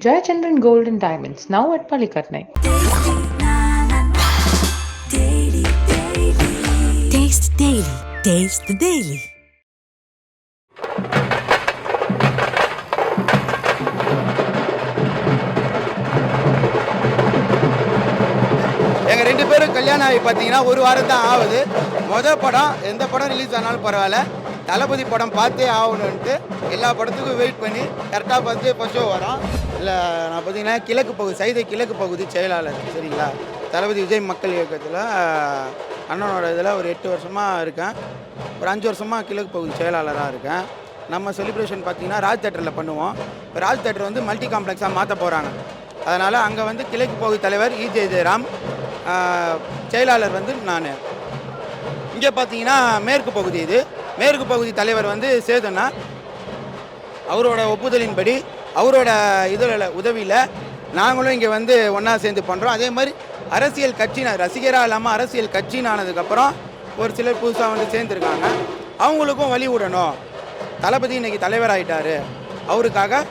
Jayachandran Gold and Diamonds, now at Palikatnai. Taste Daily. Taste the Daily. எங்கள் ரெண்டு பேரும் கல்யாணம் ஆகி பார்த்தீங்கன்னா ஒரு வாரம் தான் ஆகுது மொதல் படம் எந்த படம் ரிலீஸ் ஆனாலும் பரவாயில்ல தளபதி படம் பார்த்தே ஆகணுன்ட்டு எல்லா படத்துக்கும் வெயிட் பண்ணி கரெக்டாக பார்த்து ஃபஸ்ட் ஷோ வரோம் இல்லை நான் பார்த்தீங்கன்னா கிழக்கு பகுதி சைதை கிழக்கு பகுதி செயலாளர் சரிங்களா? தளபதி விஜய் மக்கள் இயக்கத்தில் அண்ணனோட இதில் ஒரு எட்டு வருஷமாக இருக்கேன். ஒரு அஞ்சு வருஷமாக கிழக்கு பகுதி செயலாளராக இருக்கேன். நம்ம செலிப்ரேஷன் பார்த்தீங்கன்னா ராஜ் தேட்டரில் பண்ணுவோம். இப்போ ராஜ் தேட்டர் வந்து மல்டி காம்ப்ளெக்ஸாக மாற்ற போகிறாங்க அதனால் அங்கே வந்து கிழக்கு பகுதி தலைவர் இஜே ஜெயராம் செயலாளர் வந்து நான். இங்கே பார்த்தீங்கன்னா மேற்கு பகுதி இது. மேற்கு பகுதி தலைவர் வந்து சேதுனா அவரோட ஒப்புதலின்படி அவரோட இதில் உதவியில் நாங்களும் இங்கே வந்து ஒன்றா சேர்ந்து பண்ணுறோம் அதே மாதிரி அரசியல் கட்சி ரசிகராக இல்லாமல் அரசியல் கட்சினானதுக்கப்புறம் ஒரு சிலர் புதுசாக வந்து சேர்ந்துருக்காங்க. அவங்களுக்கும் வழி விடணும். தளபதி இன்னைக்கு தலைவராகிட்டார் அவருக்காக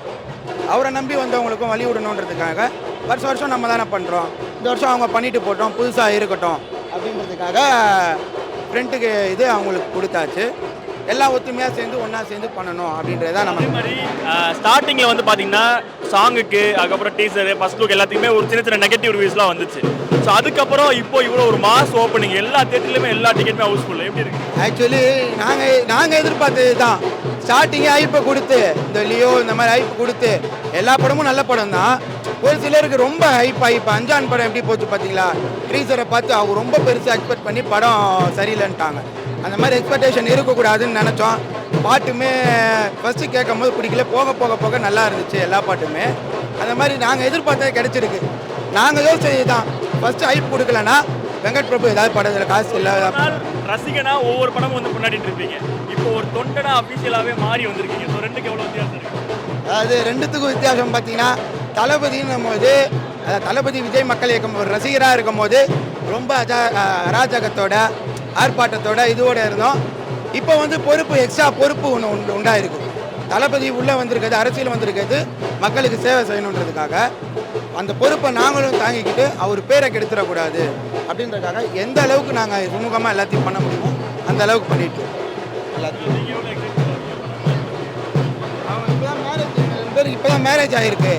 அவரை நம்பி வந்தவங்களுக்கும் வழி விடணுன்றதுக்காக வருஷம் வருஷம் நம்ம தானே பண்ணுறோம் இந்த வருஷம் அவங்க பண்ணிட்டு போட்டோம் புதுசாக இருக்கட்டும் அப்படின்றதுக்காக ஃப்ரெண்ட்டுக்கு இது அவங்களுக்கு கொடுத்தாச்சு. எல்லாம் ஒத்துமையாக சேர்ந்து ஒன்றா சேர்ந்து பண்ணணும் அப்படின்றத நம்ம அதே மாதிரி ஸ்டார்டிங்ல வந்து பாத்தீங்கன்னா சாங்குக்கு அதுக்கப்புறம் டீசர் ஃபர்ஸ்ட் லுக் எல்லாத்துக்குமே ஒரு சின்ன சின்ன நெகட்டிவ் ரிவ்யூஸ்லாம் வந்துச்சு. ஸோ அதுக்கப்புறம் இப்போ இவ்வளோ ஒரு மாஸ் ஓப்பனிங் எல்லா தேட்டர்லையுமே எல்லா டிக்கெட்டுமே ஹவுஸ்ஃபுல் எப்படி இருக்கு? ஆக்சுவலி நாங்கள் நாங்கள் எதிர்பார்த்தது தான் ஸ்டார்டிங்கே ஐப்பை கொடுத்து இந்த லியோ இந்த மாதிரி ஐப்பு கொடுத்து எல்லா படமும் நல்ல படம் தான் ஒரு சிலருக்கு ரொம்ப ஹைப் இப்போ அஞ்சான் படம் எப்படி போச்சு பார்த்தீங்களா ட்ரீசரை பார்த்து அவங்க ரொம்ப பெருசாக எக்ஸ்பெக்ட் பண்ணி படம் சரியில்லைன்ட்டாங்க. அந்த மாதிரி எக்ஸ்பெக்டேஷன் இருக்கக்கூடாதுன்னு நினச்சோம். பாட்டுமே ஃபஸ்ட்டு கேட்கும் போது பிடிக்கல. போக போக போக நல்லா இருந்துச்சு எல்லா பாட்டுமே. அந்த மாதிரி நாங்கள் எதிர்பார்த்தது கிடைச்சிருக்கு. நாங்கள் யோசிச்சது தான் ஃபஸ்ட்டு ஹைப் கொடுக்கலன்னா வெங்கட் பிரபு ஏதாவது படத்தில் காசு இல்லை ஆனால் ரசிகனா ஒவ்வொரு படமும் வந்து கொண்டாடிட்டு இருப்பீங்க. இப்போ ஒரு தொண்டனா அஃபீஷியலாகவே மாறி வந்திருக்கீங்க. ஸோ ரெண்டுக்கு எவ்வளோ வித்தியாசம் அதாவது ரெண்டுத்துக்கும் வித்தியாசம் பார்த்தீங்கன்னா தளபதின்னும் போது தளபதி விஜய் மக்கள் இயக்கம் ஒரு ரசிகராக இருக்கும் போது ரொம்ப அஜா அராஜகத்தோட ஆர்ப்பாட்டத்தோட இதோட இருந்தோம். இப்போ வந்து பொறுப்பு எக்ஸ்ட்ரா பொறுப்பு ஒன்று உண்டு உண்டாயிருக்கு. தளபதி உள்ளே வந்திருக்கிறது அரசியல் வந்திருக்கிறது மக்களுக்கு சேவை செய்யணுன்றதுக்காக. அந்த பொறுப்பை நாங்களும் தாங்கிக்கிட்டு அவர் பேரை கெடுத்துடக்கூடாது அப்படின்றதுக்காக எந்த அளவுக்கு நாங்கள் சுமூகமாக எல்லாத்தையும் பண்ண முடியுமோ அந்த அளவுக்கு பண்ணிட்டு எல்லாத்தையும். இப்போதான் மேரேஜ் பேருக்கு இப்போ தான் மேரேஜ் ஆகிருக்கு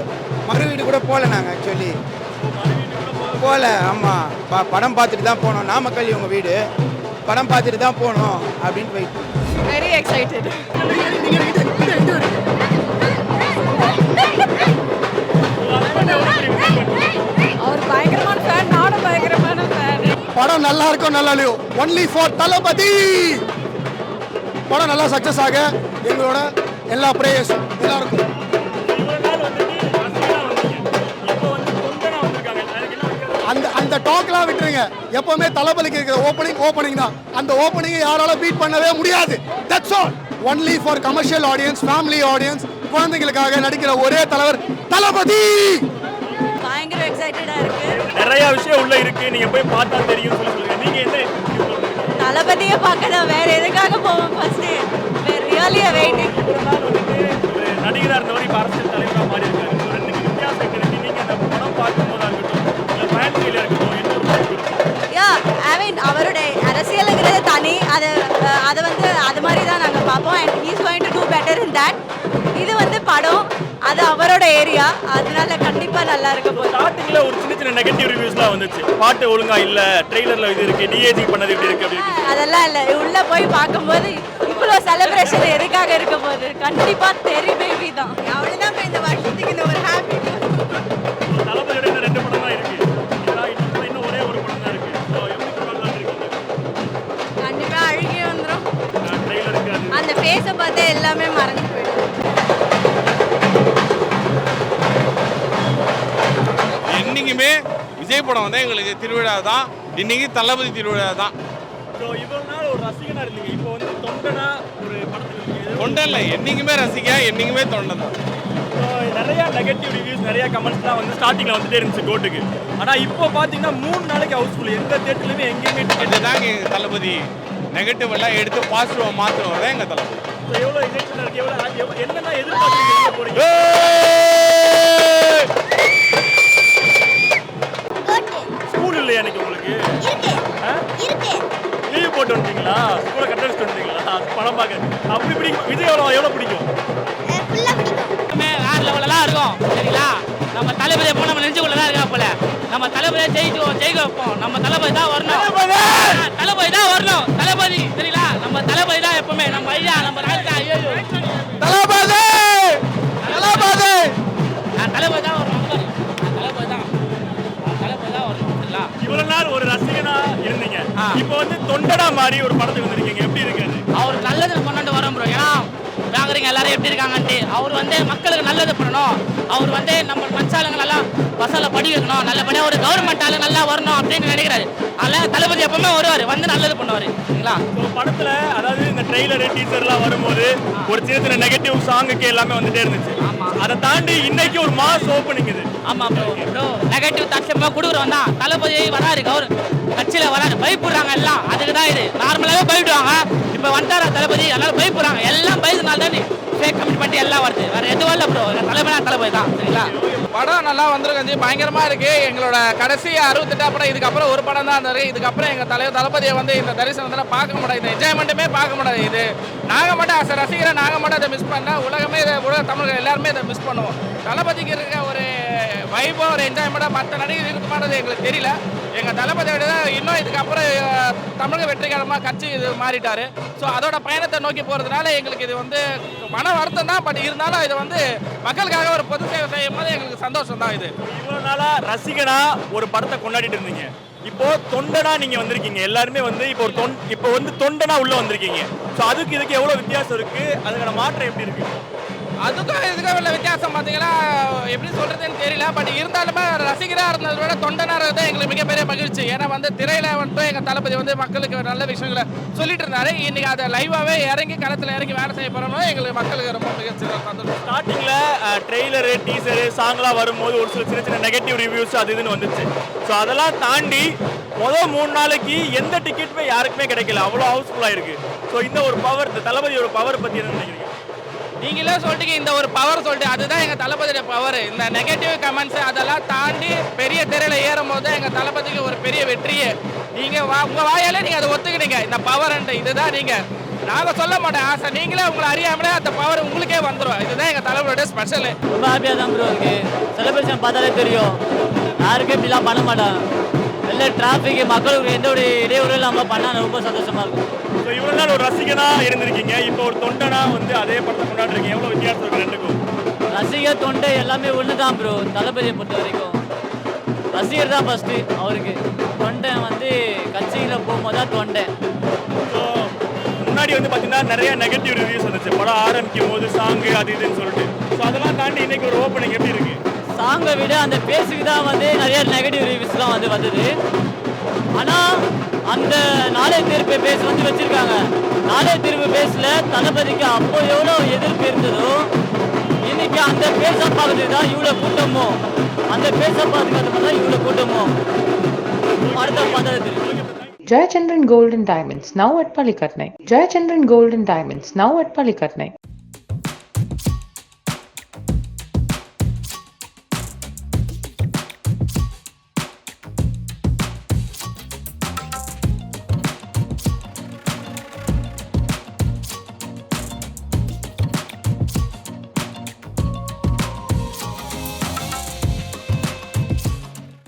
மறு வீடு கூட போகல நாங்கள் ஆக்சுவலி போகல ஆமாம் ப படம் பார்த்துட்டு தான் போனோம். நாமக்கல் இவங்க வீடு. படம் பார்த்துட்டு தான் போகணும் அப்படின்னு போயிட்டு. Very excited. அவர் பயங்கரமான ஃபேன் நானும் பயங்கரமான ஃபேன் படம் நல்லா இருக்கும் நல்லா இல்லையோ? Only for Thalapathy! படம் நல்லா சக்ஸஸ் ஆக எங்களோட எல்லா ப்ரேயர்ஸும் எல்லாருக்கும். அந்த அந்த டாக்லாம் விட்டுருங்க. எப்பவுமே தளபதிக்கு இருக்கிற ஓப்பனிங் ஓப்பனிங் தான். அந்த ஓப்பனிங்கை யாரால பீட் பண்ணவே முடியாது. That's all only for commercial audience family audience குழந்தைகளுக்காக நடிக்கிற ஒரே தலைவர் தளபதி! பயங்கர எக்ஸைட்டடா இருக்கு. நிறைய விஷயம் உள்ள இருக்கு. நீங்க போய் பார்த்தா தெரியும் சொல்லி சொல்லுங்க. நீங்க என்ன? தளபதியை பார்க்கணும் வேற எதுக்காக போவோம் ஃபர்ஸ்ட் ரியலி வெயிட்டிங் இவ்வளவு நாள் வந்துட்டு ஒரு நடிகரா இருந்தவர் இப்ப அரசியல் தலைவரா மாறி இருக்காரு அரசியலுங்கிறது தனி. அது அது வந்து அது மாதிரி தான் நாங்கள் பார்ப்போம் and he's going to do better in that இது வந்து படம். அது அவரோட ஏரியா அதனால கண்டிப்பாக நல்லா இருக்க போகுது. ஸ்டார்டிங்ல ஒரு சின்ன சின்ன நெகட்டிவ் ரிவ்யூஸ்லாம் வந்துச்சு. பாட்டு ஒழுங்கா இல்ல ட்ரெய்லர்ல இது இருக்கு டிஏஜி பண்ணது இப்படி இருக்கு அப்படி இருக்கு அதெல்லாம் இல்லை. உள்ள போய் பார்க்கும்போது இவ்வளோ செலிப்ரேஷன் எதுக்காக இருக்க போகுது? கண்டிப்பாக தெரி பேபி தான். அவ்வளோதான் இந்த வருஷத்துக்கு இந்த ஒரு என்னைக்குமே விஜய் படம் வந்து எங்களுக்கு திருவிழா தான். இன்னைக்கு தளபதி திருவிழா தான். தொண்டை இல்லை. என்னைக்குமே ரசிக்க என்னைக்குமே தொண்டை தான். நிறைய நெகட்டிவ் ரிவ்யூஸ் நிறைய கமெண்ட்ஸ்லாம் வந்து ஸ்டார்டிங்கில் வந்துட்டே இருந்துச்சு கோட்டுக்கு. ஆனால் இப்போ பார்த்தீங்கன்னா மூணு நாளைக்கு ஹவுஸ்ஃபுல் எந்த தேட்டர்லையுமே எங்கேயுமே டிக்கெட் இதுதாங்க எங்கள் தளபதி. நெகட்டிவ் எல்லாம் எடுத்து பாசிட்டிவாக மாற்றுவோம் தான் எங்கள் தளபதி. எவ்வளோ எக்ஸைட்மெண்ட் இருக்கு? எவ்வளோ எவ்வளோ- என்னென்ன எதிர்பார்க்குறீங்க போகிறீங்க லீவ் இல்லையா எனக்கு உங்களுக்கு லீவ் போட்டு வந்துட்டீங்களா? கூட கட் அடிச்சுட்டு வந்துட்டீங்களா? படம் பார்க்க. அப்படி பிடிக்கும். விஜய் எவ்வளோ எவ்வளோ பிடிக்கும்? வேற லெவலெல்லாம் இருக்கும். சரிங்களா? நம்ம தளபதியை போ நம்ம நெஞ்சு தான் இருக்கா போல. நம்ம தளபதியை ஜெயிச்சு ஜெயிக்க வைப்போம். நம்ம தளபதி தான் வரணும். தளபதி தான் வரணும். தளபதி தொண்டடா மாதிரி ஒரு படத்துக்கு வந்திருக்கீங்க. எப்படி இருக்கு அது? அவர் நல்லது கொண்டாந்து வரோம் ப்ரோ ஏன்னா பார்க்குறீங்க எல்லாரும் எப்படி இருக்காங்கன்ட்டு. அவர் வந்து மக்களுக்கு நல்லது பண்ணணும். அவர் வந்து நம்ம மச்சாளுங்க நல்லா பசங்களை படி வைக்கணும். நல்லபடியாக ஒரு கவர்மெண்ட் ஆளு நல்லா வரணும் அப்படின்னு நினைக்கிறாரு. அதனால் தளபதி எப்பவுமே வருவார். வந்து நல்லது பண்ணுவார். சரிங்களா? படத்துல அதாவது இந்த ட்ரெய்லரு டீசர்லாம் வரும்போது ஒரு சின்ன சின்ன நெகட்டிவ் சாங்குக்கு எல்லாமே வந்துட்டே இருந்துச்சு. அதை தாண்டி இன்னைக்கு ஒரு மாஸ் ஓப்பனிங் இது. ஆமா ப்ரோ ப்ரோ நெகட்டிவ் தாட்சமாக கொடுக்குறோம். தான் தளபதி வராரு கவர் கட்சியில் வராரு. பயப்படுறாங்க எல்லாம். அதுக்கு தான் இது நார்மலாகவே பயப்படுவாங்க. இப்போ வந்தாரா தளபதி? எல்லாரும் பயப்படுறாங்க. எல்லாம் பயதுனால தான். ஃபேக் கமிட்மெண்ட் எல்லாம் வருது. வேற எதுவும் இல்லை ப்ரோ தளபதி தளபதி தான். சரிங்களா? படம் நல்லா வந்திருக்கஞ்சி பயங்கரமா இருக்கு. எங்களோட கடைசி அறுபத்தெட்டா படம் இதுக்கப்புறம் ஒரு படம் தான் இருந்தது இதுக்கப்புறம் எங்க தலைவர் தளபதியை வந்து இந்த தரிசனத்தில் பார்க்க முடியாது. இந்த என்ஜாய்மெண்ட்டுமே பார்க்க முடியாது. இது நாங்கள் மட்டும் அச ரசிகரை நாங்கள் மட்டும் அதை மிஸ் பண்ணா உலகமே இதை உலக தமிழர்கள் எல்லாருமே இதை மிஸ் பண்ணுவோம். தளபதிக்கு இருக்க ஒரு வைபோ ஒரு என்ஜாய்மெண்ட்டாக மற்ற நடிகர் இருக்குமானது எங்களுக்கு தெரியல. எங்கள் தளபதியோட தான் இன்னும் இதுக்கப்புறம் தமிழக வெற்றிகரமாக கட்சி இது மாறிட்டார். ஸோ அதோட பயணத்தை நோக்கி போகிறதுனால எங்களுக்கு இது வந்து மன வருத்தம் தான். பட் இருந்தாலும் இது வந்து மக்களுக்காக ஒரு பொது சேவை செய்யும் போது எங்களுக்கு சந்தோஷம் தான் இது. இவ்வளோ நாளாக ரசிகனாக ஒரு படத்தை கொண்டாடிட்டு இருந்தீங்க. இப்போ தொண்டனா நீங்க வந்திருக்கீங்க. எல்லாருமே வந்து இப்போ ஒரு தொன் இப்போ வந்து தொண்டனா உள்ள வந்திருக்கீங்க. ஸோ அதுக்கு இதுக்கு எவ்வளோ வித்தியாசம் இருக்கு? அதுக்கான மாற்றம் எப்படி இருக்கு? அதுக்கும் இதுக்கும் உள்ள வித்தியாசம் பார்த்தீங்கன்னா எப்படி சொல்கிறதுன்னு தெரியல. பட் இருந்தாலுமே ரசிகராக இருந்ததை விட தொண்டனாக தான் எங்களுக்கு மிகப்பெரிய மகிழ்ச்சி. ஏன்னா வந்து திரையில் வந்துட்டு எங்கள் தளபதி வந்து மக்களுக்கு நல்ல விஷயங்களை சொல்லிட்டு இருந்தாரு. இன்னைக்கு அதை லைவாகவே இறங்கி களத்தில் இறங்கி வேலை செய்ய போகிறோம் எங்களுக்கு மக்களுக்கு ரொம்ப மிகச்சி சந்தோஷம். ஸ்டார்டிங்கில் ட்ரெய்லரு டீசரு சாங்லாம் வரும்போது ஒரு சில சின்ன சின்ன நெகட்டிவ் ரிவ்யூஸ் அது இதுன்னு வந்துச்சு. ஸோ அதெல்லாம் தாண்டி முதல் மூணு நாளைக்கு எந்த டிக்கெட்டுமே யாருக்குமே கிடைக்கல. அவ்வளோ ஹவுஸ்ஃபுல்லாக இருக்குது ஸோ இந்த ஒரு பவர் இந்த தளபதியோட பவர் பற்றி என்ன நினைக்கிறீங்க? நீங்களே சொல்லிட்டு இந்த ஒரு பவர் சொல்லிட்டு. அதுதான் எங்கள் தளபதியோட பவர் இந்த நெகட்டிவ் கமெண்ட்ஸ் அதெல்லாம் தாண்டி பெரிய திரையில ஏறும் போது எங்கள் தளபதிக்கு ஒரு பெரிய வெற்றியே. நீங்கள் வா உங்கள் வாயாலே நீங்கள் அதை ஒத்துக்கிட்டீங்க. இந்த பவர் இதுதான் நீங்கள் நாங்கள் சொல்ல மாட்டோம் ஆசை. நீங்களே உங்களை அறியாமலே அந்த பவர் உங்களுக்கே வந்துடும் இதுதான் எங்கள் தளபதியோட ஸ்பெஷலு ரொம்ப ஹாப்பியாக தான் ப்ரோ இருக்கு. செலிப்ரேஷன் பார்த்தாலே தெரியும். யாருக்கும் இப்படிலாம் பண்ண மாட்டோம் இல்லை டிராஃபிக் மக்களுக்கு எந்த ஒரு இடையூறும் இல்லாமல் பண்ணால் ரொம்ப சந்தோஷமா இருக்கும். ஸோ இவ்வளோ நாள் ஒரு ரசிகனா இருந்திருக்கீங்க. இப்போ ஒரு தொண்டனா வந்து அதே படத்தை கொண்டாடுறீங்க எவ்வளோ வித்தியாசம் இருக்கு ரெண்டுக்கும்? ரசிகர் தொண்டை எல்லாமே ஒன்று தான் ப்ரோ தளபதியை பொறுத்த வரைக்கும். ரசிகர் தான் ஃபஸ்ட்டு அவருக்கு. தொண்டை வந்து கட்சியில் போகும்போது தான் தொண்டை. ஸோ முன்னாடி வந்து பார்த்தீங்கன்னா நிறைய நெகட்டிவ் ரிவ்யூஸ் வந்துச்சு. படம் ஆரம்பிக்கும் போது சாங்கு அது இதுன்னு சொல்லிட்டு. ஸோ அதெல்லாம் தாண்டி இன்னைக்கு ஒரு ஓப்பனிங் எப்படி இருக்கு? சாங்கை விட அந்த பேஸுக்கு தான் வந்து நிறைய நெகட்டிவ் ரிவ்யூஸ்லாம் வந்து வந்தது. ஆனால் அந்த நாளைய தீர்ப்பு பேஸ் வந்து வச்சுருக்காங்க நாளைய தீர்ப்பு பேஸில் தளபதிக்கு அப்போ எவ்வளோ எதிர்ப்பு இருந்ததோ இன்னைக்கு அந்த பேஸை பார்க்கறதுக்கு தான் இவ்வளோ கூட்டமோ அந்த பேஸை பார்த்துக்கிறது தான் இவ்வளோ கூட்டமோ அடுத்த பதவி Jayachandran Jayachandran Gold and Diamonds, now at Palikatnai. Jayachandran Gold and Diamonds, now at Palikatnai.